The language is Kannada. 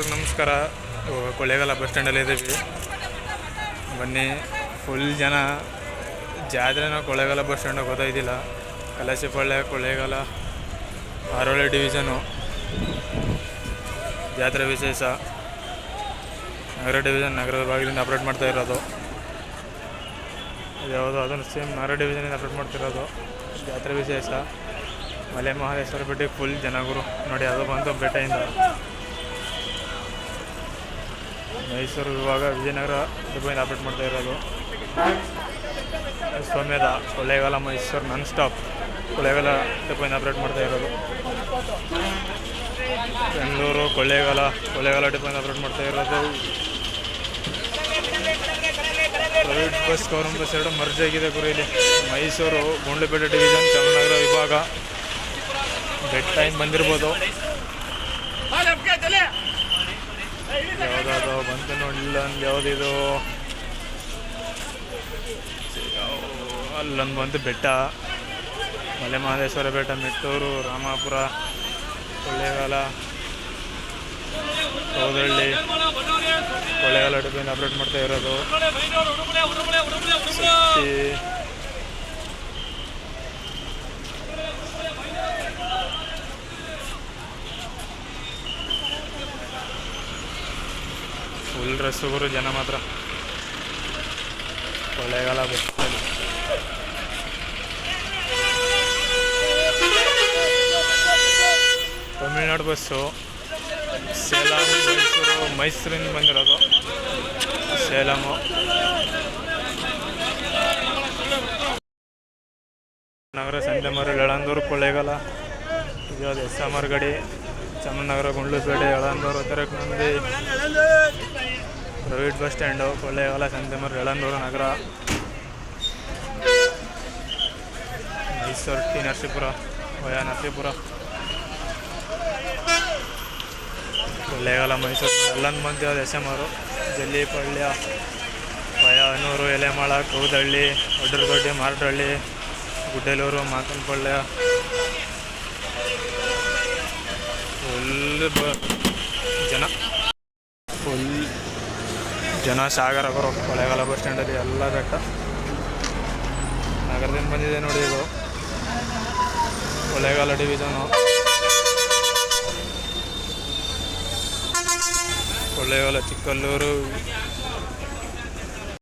ನಮಸ್ಕಾರ. ಕೊಳ್ಳೇಗಾಲ ಬಸ್ ಸ್ಟ್ಯಾಂಡಲ್ಲಿ ಇದ್ದೀವಿ. ಬನ್ನಿ. ಫುಲ್ ಜನ. ಜಾತ್ರೆನ ಕೊಳ್ಳೇಗಾಲ ಬಸ್ ಸ್ಟ್ಯಾಂಡಾಗ ಗೊತ್ತಾಯ್ತಿಲ್ಲ ಕಲಸಿಪಳ್ಳೆ ಕೊಳ್ಳೇಗಾಲ ಆರೋಳಿ ಡಿವಿಷನು ಜಾತ್ರೆ ವಿಶೇಷ. ನಗರ ಡಿವಿಷನ್ ನಗರದ ಭಾಗದಿಂದ ಅಪ್ಡೇಟ್ ಮಾಡ್ತಾ ಇರೋದು. ಯಾವುದು ಅದನ್ನು ಸೇಮ್ ನಗರ ಡಿವಿಷನಿಂದ ಅಪ್ಡೇಟ್ ಮಾಡ್ತಿರೋದು ಜಾತ್ರೆ ವಿಶೇಷ. ಮಲೆ ಮಹದೇಶ್ವರ ಬೆಟ್ಟಕ್ಕೆ ಫುಲ್ ಜನಗುರು. ನೋಡಿ, ಅದು ಬಂತು ಬೆಟ್ಟದಿಂದ. ಮೈಸೂರು ವಿಭಾಗ ವಿಜಯನಗರ ಡಿಪೋಯಿಂದ ಆಪ್ರೇಟ್ ಮಾಡ್ತಾ ಇರೋದು. ಸೌಮ್ಯದ ಕೊಳ್ಳೇಗಾಲ ಮೈಸೂರು ನಾನ್ ಸ್ಟಾಪ್ ಕೊಳ್ಳೇಗಾಲ ಡಿಪೋಯಿಂದ ಆಪ್ರೇಟ್ ಮಾಡ್ತಾ ಇರೋದು. ಬೆಂಗಳೂರು ಕೊಳ್ಳೇಗಾಲ ಕೊಳ್ಳೇಗಾಲ ಡಿಪೋಯಿಂದ ಆಪ್ರೇಟ್ ಮಾಡ್ತಾ ಇರೋದು. ಪ್ರೈವೇಟ್ ಬಸ್ ಗೌರ್ಮೆಂಟ್ ಬಸ್ ಎರಡು ಮರ್ಜ್ ಆಗಿದೆ ಗುರು ಇಲ್ಲಿ. ಮೈಸೂರು ಗುಂಡ್ಲುಪೇಟೆ ಡಿವಿಷನ್ ಚಾಮರಾಜನಗರ ವಿಭಾಗ. ಬೆಡ್ ಟೈಮ್ ಬಂದಿರ್ಬೋದು. ಯಾವುದಾದ್ರು ಬಂತು ನೋಡಿಲ್ಲ ಅಂದ್ ಯಾವುದಿದು? ಅಲ್ಲಿ ಅಲ್ಲೊಂದು ಬಂತು ಬೆಟ್ಟ. ಮಲೆ ಮಹದೇಶ್ವರ ಬೆಟ್ಟ ಮೆಟ್ಟೂರು ರಾಮಾಪುರ ಕೊಳ್ಳೇಗಾಲ ಸೌದಳ್ಳಿ ಕೊಳ್ಳೇಗಾಲ ಅಡುಗೆ ಅಪ್ಡೇಟ್ ಮಾಡ್ತಾ ಇರೋದು. ಫುಲ್ ರಸ್ಸುಗುರು ಜನ ಮಾತ್ರ. ಕೊಳ್ಳೇಗಾಲ ಬಸ್ಸಲ್ಲಿ ತಮಿಳ್ನಾಡು ಬಸ್ಸು. ಸೇಲಾಮ್ ಮೈಸೂರು, ಮೈಸೂರಿಂದ ಬಂದಿರೋದು. ಸೇಲಾಮು ನಗರ ಸಂತೆಮರಿ ಯಳಂದೂರು, ಕೊಳ್ಳೇಗಾಲ. ಇದು ಎಸ್ ಎಂ ಆರ್ ಗಡಿ ಚಾಮರಾಜನಗರ ಗುಂಡ್ಲುಪೇಟೆ, ಯಳಂದೂರು ಉತ್ತರಕಂದಿ ಪ್ರೈವೇಟ್ ಬಸ್ ಸ್ಟ್ಯಾಂಡು ಕೊಳ್ಳೇಗಾಲ ಸಂತೆಮರ್ ಯಳಂದೂರು ನಗರ. Mysuru T Narasipura, via Narasipura. Kollegal Mysuru ಎಲ್ಲಂದು ಬಂತು S M R Jallipalya via Anur Elemala, Kaudalli Odradoddi Marathahalli Guddalur Mathanapalya full ಬ ಜನ ಫುಲ್ ಜನ ಸಾಗರ ಬರೋ ಕೊಳ್ಳೇಗಾಲ ಬಸ್ ಸ್ಟ್ಯಾಂಡಲ್ಲಿ ಎಲ್ಲ ಬೆಟ್ಟ. ನಗರದಿಂದ ಬಂದಿದೆ ನೋಡಿ ಇದು. ಕೊಳ್ಳೇಗಾಲ ಡಿವಿಷನು ಕೊಳ್ಳೇಗಾಲ ಚಿಕ್ಕಲ್ಲೂರು.